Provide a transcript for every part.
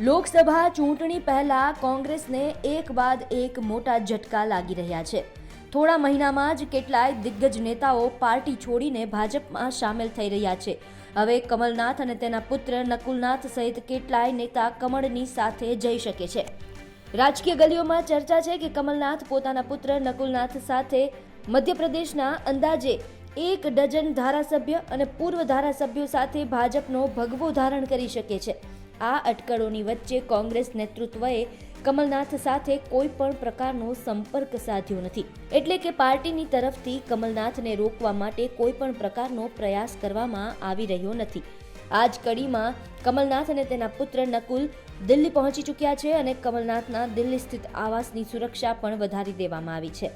લોકસભા ચૂંટણી પહેલા કોંગ્રેસને એક બાદ એક મોટા ઝટકા લાગી રહ્યા છે. થોડા મહિનામાં જ કેટલાય દિગ્ગજ નેતાઓ પાર્ટી છોડીને ભાજપમાં સામેલ થઈ રહ્યા છે. હવે કમલનાથ અને તેના પુત્ર નકુલનાથ સહિત કેટલાય નેતા કમળની સાથે જઈ શકે છે. રાજકીય ગલીઓમાં ચર્ચા છે કે કમલનાથ પોતાના પુત્ર નકુલનાથ સાથે મધ્યપ્રદેશના અંદાજે એક ડઝન ધારાસભ્ય અને પૂર્વ ધારાસભ્યો સાથે ભાજપનો ભગવો ધારણ કરી શકે છે. આ અટકળોની વચ્ચે કોંગ્રેસ નેતૃત્વએ કમલનાથ સાથે કોઈ પણ પ્રકારનો સંપર્ક સાધ્યો નથી. એટલે કે પાર્ટીની તરફથી કમલનાથને રોકવા માટે કોઈ પણ પ્રકારનો પ્રયાસ કરવામાં આવી રહ્યો નથી. આ જ કડીમાં કમલનાથ અને તેના પુત્ર નકુલ દિલ્હી પહોંચી ચૂક્યા છે અને કમલનાથના દિલ્હી સ્થિત આવાસની સુરક્ષા પણ વધારી દેવામાં આવી છે.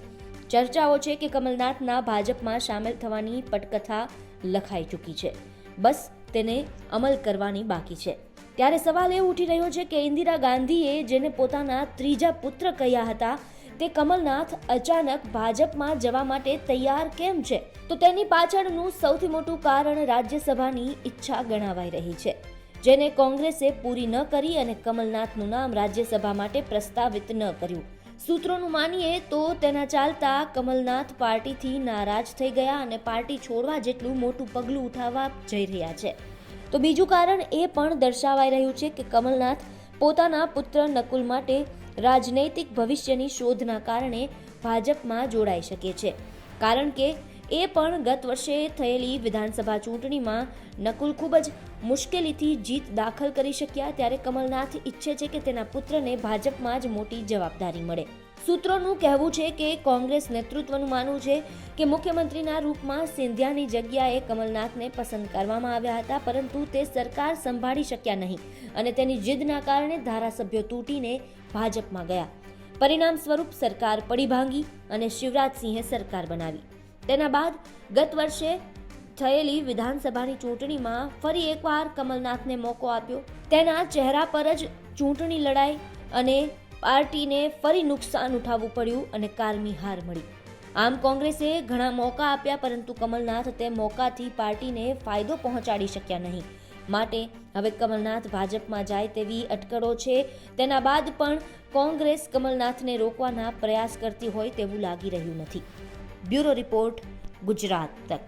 ચર્ચાઓ છે કે કમલનાથના ભાજપમાં સામેલ થવાની પટકથા લખાઈ ચૂકી છે. બસ તેને અમલ કરવાની બાકી છે. ત્યારે સવાલ એ ઉઠી રહ્યો છે કે ઇન્દિરા ગાંધીએ જેને પોતાના ત્રીજા પુત્ર કહ્યા હતા, તે કમલનાથ અચાનક ભાજપમાં જવા માટે તૈયાર કેમ છે? તો તેની પાછળનું સૌથી મોટું કારણ રાજ્યસભાની ઈચ્છા ગણાવાઈ રહી છે. જેને કોંગ્રેસે પૂરી ન કરી અને કમલનાથનું નામ રાજ્યસભા માટે પ્રસ્તાવિત ન કર્યું. સૂત્રોનું માનીએ તો તેના ચાલતા કમલનાથ પાર્ટીથી નારાજ થઈ ગયા અને પાર્ટી છોડવા જેટલું મોટું પગલું ઉઠાવવા જઈ રહ્યા છે. તો બીજું કારણ એ પણ દર્શાવાઈ રહ્યું છે કે કમલનાથ પોતાના પુત્ર નકુલ માટે રાજનૈતિક ભવિષ્યની શોધના કારણે ભાજપમાં જોડાઈ શકે છે. કારણ કે એ પણ ગત વર્ષે થયેલી વિધાનસભા ચૂંટણીમાં નકુલ ખૂબ જ મુશ્કેલીથી જીત દાખલ કરી શક્યા ત્યારે કમલનાથ ઈચ્છે છે કે તેના પુત્રને ભાજપમાં જ મોટી જવાબદારી મળે. સૂત્રોનું કહેવું છે કે કોંગ્રેસ નેતૃત્વનું માનવું છે કે મુખ્યમંત્રીના રૂપમાં સિંધિયાની જગ્યાએ કમલનાથને પસંદ કરવામાં આવ્યા હતા, પરંતુ તે સરકાર સંભાળી શક્યા નહીં અને તેની જીદના કારણે ધારાસભ્યો તૂટીને ભાજપમાં ગયા. પરિણામ સ્વરૂપ સરકાર પડી ભાંગી અને શિવરાજસિંહે સરકાર બનાવી. તેના બાદ ગત વર્ષે થયેલી વિધાનસભાની ચૂંટણીમાં ફરી એકવાર કમલનાથને મોકો આપ્યો. તેના ચહેરા પર જ ચૂંટણી લડાઈ અને પાર્ટીને ફરી નુકસાન ઉઠાવવું પડ્યું અને કારમી હાર મળી. આમ કોંગ્રેસે ઘણા મોકા આપ્યા, પરંતુ કમલનાથ તે મોકાથી પાર્ટીને ફાયદો પહોંચાડી શક્યા નહીં. માટે હવે કમલનાથ ભાજપમાં જાય તેવી અટકળો છે. તેના બાદ પણ કોંગ્રેસ કમલનાથને રોકવાના પ્રયાસ કરતી હોય તેવું લાગી રહ્યું નથી. બ્યુરો રિપોર્ટ ગુજરાત તક.